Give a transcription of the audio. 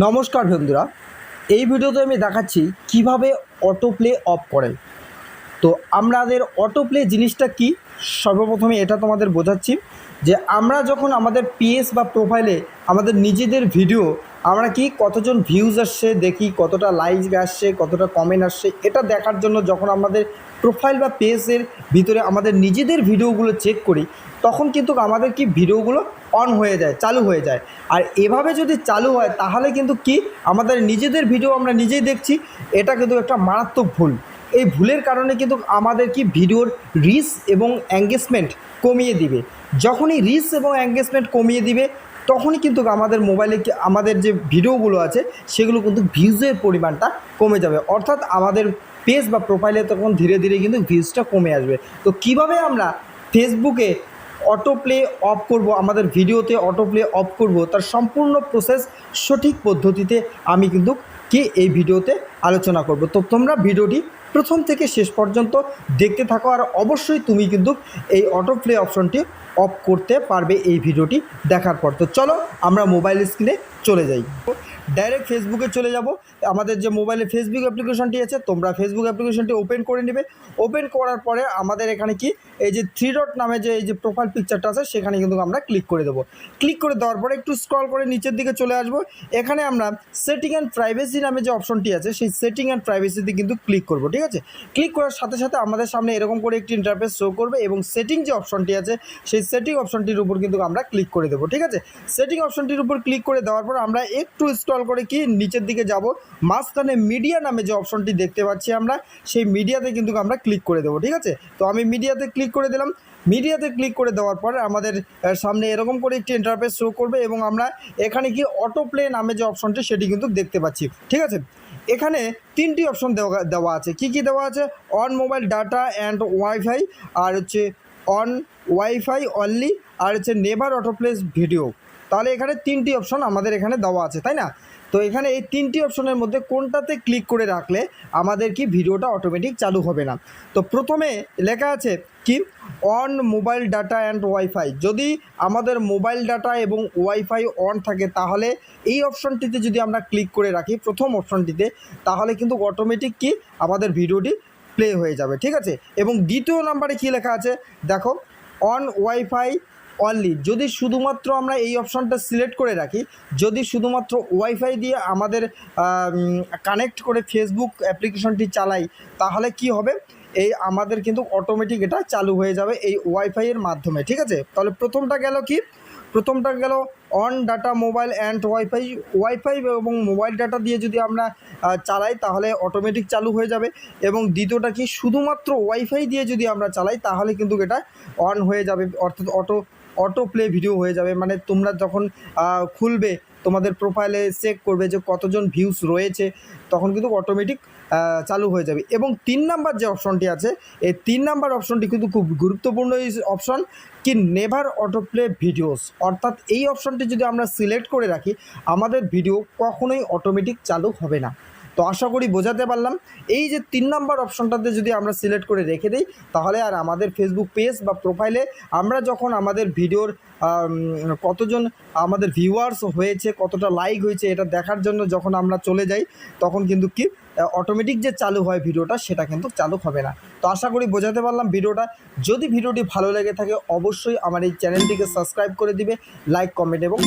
নমস্কার বন্ধুরা এই ভিডিওতে আমি দেখাচ্ছি কীভাবে অটো প্লে অফ করে। তো আমাদের অটো প্লে জিনিসটা কি? সর্বপ্রথমে এটা তোমাদের বোঝাচ্ছি যে আমরা যখন আমাদের পিএস বা প্রোফাইলে আমাদের নিজেদের ভিডিও আমরা কি কতজন ভিউজ আসছে দেখি, কতটা লাইক আসছে, কতটা কমেন্ট আসছে, এটা দেখার জন্য যখন আমাদের প্রোফাইল বা পেজের ভিতরে আমাদের নিজেদের ভিডিওগুলো চেক করি, তখন কিন্তু আমাদের কি ভিডিওগুলো অন হয়ে যায়, চালু হয়ে যায়। আর এভাবে যদি চালু হয়, তাহলে কিন্তু কি? আমাদের নিজেদের ভিডিও আমরা নিজেই দেখছি, এটা কিন্তু একটা মারাত্মক ভুল। এই ভুলের কারণে কিন্তু আমাদের কি ভিডিওর রিস এবং অ্যাঙ্গেজমেন্ট কমিয়ে দিবে। যখনই রিস এবং অ্যাঙ্গেজমেন্ট কমিয়ে দিবে, তখনই কিন্তু আমাদের মোবাইলে আমাদের যে ভিডিওগুলো আছে, সেগুলো কিন্তু ভিউজের পরিমাণটা কমে যাবে। অর্থাৎ আমাদের পেজ বা প্রোফাইলে তখন ধীরে ধীরে কিন্তু ভিউজটা কমে আসবে। তো কীভাবে আমরা ফেসবুকে অটো প্লে অফ করব, আমাদের ভিডিওতে অটো প্লে অফ করব, তার সম্পূর্ণ প্রসেস সঠিক পদ্ধতিতে আমি কিন্তু কি এই ভিডিওতে আলোচনা করব। তো তোমরা ভিডিওটি প্রথম থেকে শেষ পর্যন্ত দেখতে থাকো, আর অবশ্যই তুমি কিন্তু এই অটো প্লে অপশনটি অফ করতে পারবে এই ভিডিওটি দেখার পর। তো চলো আমরা মোবাইল স্ক্রিনে চলে যাই। ডাইরেক্ট ফেসবুকে চলে যাব। আমাদের যে মোবাইলে ফেসবুক অ্যাপ্লিকেশনটি আছে, তোমরা ফেসবুক অ্যাপ্লিকেশনটি ওপেন করে নেবে। ওপেন করার পরে আমাদের এখানে কি, এই যে থ্রি ডট নামে যে, এই যে প্রোফাইল পিকচারটা আছে, সেখানে কিন্তু আমরা ক্লিক করে দেবো। ক্লিক করে দেওয়ার পরে একটু স্ক্রল করে নিচের দিকে চলে আসব। এখানে আমরা সেটিং অ্যান্ড প্রাইভেসি নামে যে অপশনটি আছে, সেই সেটিং অ্যান্ড প্রাইভেসিতে কিন্তু ক্লিক করব, ঠিক আছে? ক্লিক করার সাথে সাথে আমাদের সামনে এরকম করে একটি ইন্টারফেস শো করবে এবং সেটিং যে অপশনটি আছে, সেই সেটিং অপশনটির উপর কিন্তু আমরা ক্লিক করে দেবো, ঠিক আছে? সেটিং অপশনটির উপর ক্লিক করে দেওয়ার পর আমরা একটু স্ক্রল করে কি নিচের দিকে যাব, মাঝখানে মিডিয়া নামে যে অপশনটি দেখতে পাচ্ছি আমরা, সেই মিডিয়াতে কিন্তু আমরা ক্লিক করে দেবো, ঠিক আছে? তো আমি মিডিয়াতে ক্লিক করে দিলাম। মিডিয়াতে ক্লিক করে দেওয়ার পর আমাদের সামনে এরকম করে একটি ইন্টারফেস শো করবে এবং আমরা এখানে কি অটো প্লে নামে যে অপশনটি সেটি কিন্তু দেখতে পাচ্ছি, ঠিক আছে? এখানে তিনটি অপশন দেওয়া দেওয়া আছে। কি কি দেওয়া আছে? On mobile data and wifi আর হচ্ছে অন ওয়াইফাই অনলি আর হচ্ছে নেভার অটো প্লেস ভিডিও তাহলে এখানে তিনটি অপশন আমাদের এখানে দেওয়া আছে, তাই না? তো এখানে এই তিনটি অপশনের মধ্যে কোনটাতে ক্লিক করে রাখলে আমাদের কি ভিডিওটা অটোমেটিক চালু হবে না? তো প্রথমে লেখা আছে কি? On mobile data and wifi যদি আমাদের মোবাইল ডাটা এবং ওয়াইফাই অন থাকে, তাহলে এই অপশনটিতে যদি আমরা ক্লিক করে রাখি, প্রথম অপশনটিতে তাহলে কিন্তু অটোমেটিক কি? আমাদের ভিডিওটি প্লে হয়ে যাবে, ঠিক আছে? এবং দ্বিতীয় নাম্বারে কী লেখা আছে? দেখো অন ওয়াইফাই অনলি যদি শুধুমাত্র আমরা এই অপশনটা সিলেক্ট করে রাখি, যদি শুধুমাত্র ওয়াইফাই দিয়ে আমাদের কানেক্ট করে ফেসবুক অ্যাপ্লিকেশনটি চালাই, তাহলে কি হবে? এই আমাদের কিন্তু অটোমেটিক এটা চালু হয়ে যাবে এই ওয়াইফাইয়ের মাধ্যমে, ঠিক আছে? তাহলে প্রথমটা গেল কি? প্রথমটা গেল on data mobile and wifi wifi এবং মোবাইল ডাটা দিয়ে যদি আমরা চালাই, তাহলে অটোমেটিক চালু হয়ে যাবে। এবং দ্বিতীয়টা কি? শুধুমাত্র ওয়াইফাই দিয়ে যদি আমরা চালাই, তাহলে কিন্তু এটা অন হয়ে যাবে। অর্থাৎ অটো অটো প্লে ভিডিও হয়ে যাবে। মানে তোমরা যখন খুলবে, তোমাদের প্রোফাইলে চেক করবে যে কতজন ভিউস রয়েছে, তখন কিন্তু অটোমেটিক চালু হয়ে যাবে। এবং তিন নাম্বার যে অপশনটি আছে, এই তিন নাম্বার অপশনটি কিন্তু খুব গুরুত্বপূর্ণ অপশন কি নেভার অটো প্লে ভিডিওস অর্থাৎ এই অপশনটি যদি আমরা সিলেক্ট করে রাখি, আমাদের ভিডিও কখনোই অটোমেটিক চালু হবে না। তো আশা করি বোঝাতে পারলাম। এই যে তিন নম্বর অপশনটাতে যদি আমরা সিলেক্ট করে রেখে দিই, তাহলে আর আমাদের ফেসবুক পেজ বা প্রোফাইলে আমরা যখন আমাদের ভিডিওর কতজন আমাদের ভিউয়ার্স হয়েছে, কতটা লাইক হয়েছে এটা দেখার জন্য যখন আমরা চলে যাই, তখন কিন্তু কি অটোমেটিক যে চালু হয় ভিডিওটা সেটা কিন্তু চালু হবে না। তো আশা করি বোঝাতে পারলাম ভিডিওটা। যদি ভিডিওটি ভালো লেগে থাকে অবশ্যই আমার এই চ্যানেলটিকে সাবস্ক্রাইব করে দিবে লাইক কমেন্ট এবং